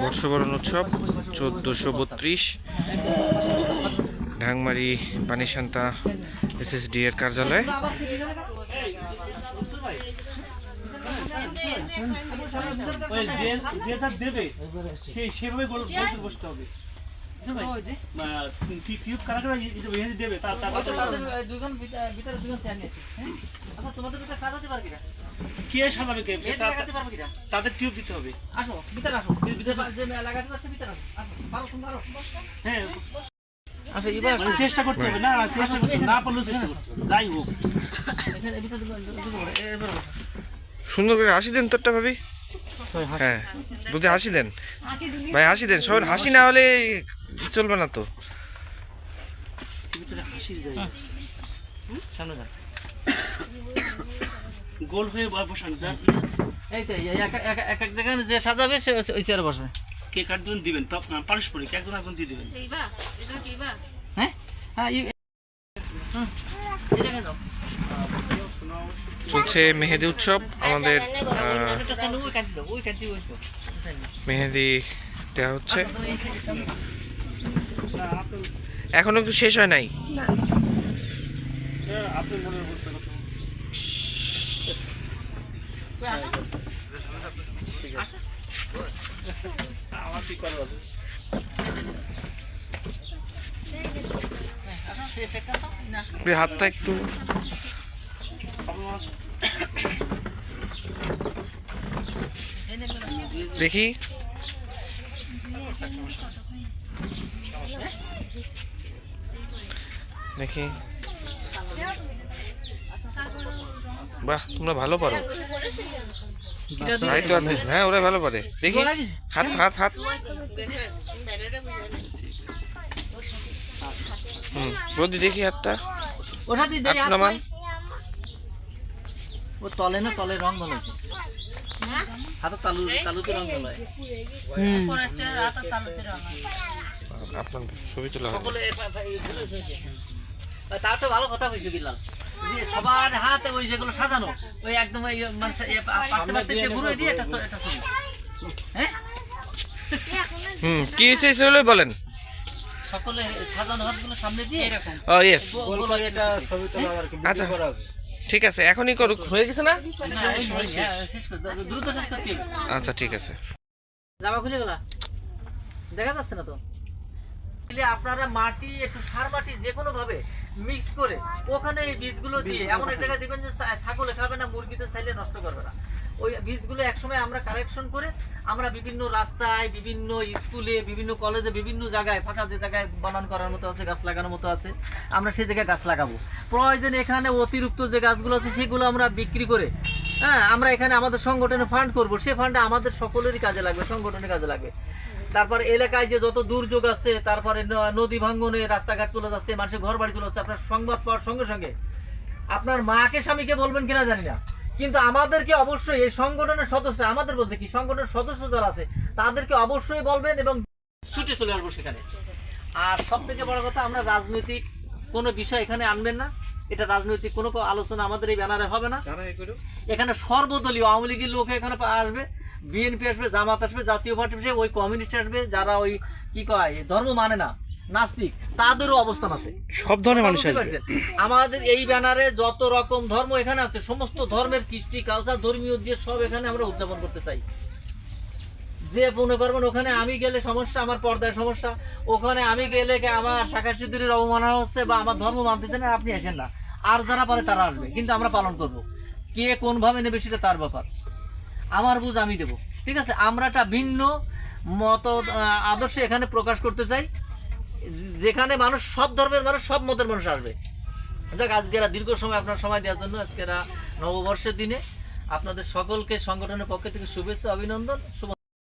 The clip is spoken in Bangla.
বর্ষবরণ উৎসব চোদ্দোশো বত্রিশ। ঢাংমারি পানিশান্তা এসএসডি এর কার্যালয়। দেবে তোমাদের সাজাতে পারবে কিনা কে সাজাবে কে? লাগাতে পারবে তাদের টিউব দিতে হবে। আসো ভিতরে আসো। ভিতরে লাগাতে পারছে ভিতরে আসো। আসো পারো হ্যাঁ। এবার মানে চেষ্টা করতে হবে না চেষ্টা করতে না চেষ্টা করতে যাই হোক। সুন্দর করে হাসি দেন তোরটা ভাবি। হ্যাঁ দুধে হাসি দেন। ভাই হাসি দেন। সবার হাসি না হলে চলবে না তো। হাসি যায় সামনে যান। গোল হয়ে বসান যা। এই তো এক এক এক এক জায়গায় যে সাজাবে সে ওই- চেয়ারে বসবে। কে কাটবেন দিবেন? পারস্পরিক একজন একজন দিয়ে দিবেন? হ্যাঁ? হ্যাঁ চলছে মেহেদি উৎসব আমাদের। মেহেদি দেওয়া হচ্ছে। এখনও কিছু শেষ হয় নাই? আপনি মনের বুঝতে কথা কই আসো আসো আমার ঠিক করা আছে হ্যাঁ, আসো সেই সেটটা তো না আসো এই হাতটা একটু। দেখি দেখি বাহ তোমরা ভালো পারো তো আর দিস- হ্যাঁ ওরা ভালো পারে। দেখি। হাত হাত হাত। হুম। বদি দেখি হাতটা। ওটা দিয়ে দেই হাত হাত? ও তলে না তলে রং বলেছে হাতে তালু তালুতে রং বলে হুম। আপনার ছবি তোলা সকলে। আর তো ভালো কথা কইছে বিল্লাল। যে সবার হাতে ওই যেগুলো সাজানো ওই একদম ওই মানে পাশে পাশে যে ঘুরে দিয়ে একটা ছবি। হ্যাঁ? হুম কি হয়েছে সেগুলো বলেন? সকলে সাজানো হাতগুলো সামনে দিয়ে এরকম। ও ইয়েস এটা ছবি আচ্ছা। ঠিক আছে এখনই করুক। হয়ে গেছে না? হ্যাঁ, শেষ করে দ্রুত শেষ করতে আচ্ছা ঠিক আছে। জামা খুলে গেলা? দেখা যাচ্ছে না তো? আপনারা মাটি একটু সার মাটি যে কোনো ভাবে মিক্স করে ওখানে এই বীজগুলো দিয়ে এমন এক জায়গায় দিবেন যে ছাগলে খাবে না মুরগিতে চাইলে নষ্ট করবে না। ওই বীজগুলো একসময় আমরা কালেকশন করে আমরা বিভিন্ন রাস্তায় বিভিন্ন স্কুলে বিভিন্ন কলেজে বিভিন্ন জায়গায় ফাঁকা যে জায়গায় বানান করার মতো আছে গাছ লাগানোর মতো আছে আমরা সেই জায়গায় গাছ লাগাবো। প্রয়োজনে এখানে অতিরিক্ত যে গাছগুলো আছে সেগুলো আমরা বিক্রি করে হ্যাঁ আমরা এখানে আমাদের সংগঠনে ফান্ড করব। সে ফান্ডে আমাদের সকলেরই কাজে লাগবে, সংগঠনের কাজে লাগবে। তারপর এলাকায় যে যত দুর্যোগ আছে, তারপরে নদী ভাঙ্গনে রাস্তাঘাট চলে যাচ্ছে, মানুষের ঘর বাড়ি চলে যাচ্ছে, আপনার সংবাদ পাওয়ার সঙ্গে সঙ্গে। আপনার মাকে, স্বামীকে বলবেন কিনা জানি না। কিন্তু আমাদেরকে অবশ্যই এই সংগঠনের সদস্য, আমাদের বলতে কি, সংগঠনের সদস্য যারা আছে, তাদেরকে অবশ্যই বলবেন এবং ছুটে চলে আসব সেখানে। আর সব থেকে বড় কথা, আমরা রাজনৈতিক কোনো বিষয় এখানে আনবেন না। এটা রাজনৈতিক কোনো আলোচনা আমাদের এই ব্যানারে হবে না। এখানে সর্বদলীয় আওয়ামী লীগের লোক এখানে আসবে বিএনপি আসবে জামাত আসবে জাতীয় পার্টি আসবে ওই কমিউনিস্ট আসবে যারা ওই কি কয় ধর্ম মানে না নাস্তিক তাদেরও অবস্থান আছে। সব ধরনের মানুষ আমাদের এই ব্যানারে যত রকম ধর্ম এখানে আছে সমস্ত ধর্মের কৃষ্টি কালচার ধর্মীয় দিয়ে সব এখানে আমরা উদযাপন করতে চাই। যে মনে করবেন ওখানে আমি গেলে সমস্যা আমার পর্দায় সমস্যা। ওখানে আমি গেলে কি আমার শাখা সিদ্ধুরির অবমাননা হচ্ছে বা আমার ধর্ম মানতেছে না আপনি আসেন না। আর যারা পারে তারা আসবে, কিন্তু আমরা পালন করব। কে কোনভাবে নেবে সেটা তার ব্যাপার। আমার বুঝ আমি দেব, ঠিক আছে? আমরা একটা ভিন্ন মত আদর্শে এখানে প্রকাশ করতে চাই। যেখানে মানুষ সব ধর্মের মানুষ, সব মতের মানুষ আসবে। যাক, আজকে এরা দীর্ঘ সময় আপনার সময় দেওয়ার জন্য আজকে এরা নববর্ষের দিনে আপনাদের সকলকে সংগঠনের পক্ষ থেকে শুভেচ্ছা, অভিনন্দন, শুভ